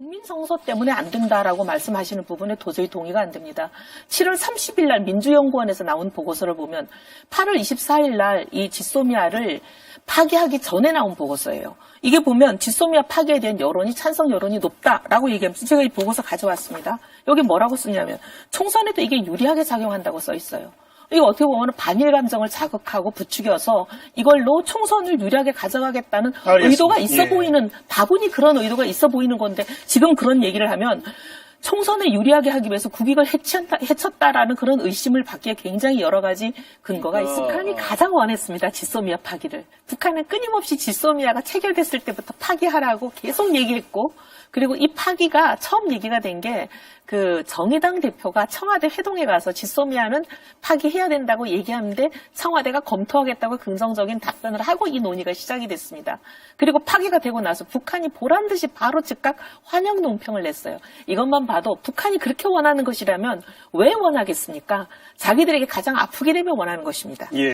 국민 성서 때문에 안 된다라고 말씀하시는 부분에 도저히 동의가 안 됩니다. 7월 30일 날 민주연구원에서 나온 보고서를 보면 8월 24일 날 이 지소미아를 파기하기 전에 나온 보고서예요. 이게 보면 지소미아 파기에 대한 여론이 찬성 여론이 높다라고 얘기하면서 제가 이 보고서 가져왔습니다. 여기 뭐라고 쓰냐면 총선에도 이게 유리하게 작용한다고 써 있어요. 이거 어떻게 보면 반일 감정을 자극하고 부추겨서 이걸로 총선을 유리하게 가져가겠다는 알겠습니다. 의도가 있어 예. 보이는 다분히 그런 의도가 있어 보이는 건데 지금 그런 얘기를 하면 총선에 유리하게 하기 위해서 국익을 해쳤다, 해쳤다라는 그런 의심을 받기에 굉장히 여러 가지 근거가 있습니다. 북한이 가장 원했습니다. 지소미아 파기를. 북한은 끊임없이 지소미아가 체결됐을 때부터 파기하라고 계속 얘기했고 그리고 이 파기가 처음 얘기가 된 게 그 정의당 대표가 청와대 회동에 가서 지소미아는 파기해야 된다고 얘기하는데 청와대가 검토하겠다고 긍정적인 답변을 하고 이 논의가 시작이 됐습니다. 그리고 파기가 되고 나서 북한이 보란 듯이 바로 즉각 환영 논평을 냈어요. 이것만 봐도 북한이 그렇게 원하는 것이라면 왜 원하겠습니까? 자기들에게 가장 아프게 되면 원하는 것입니다. 예.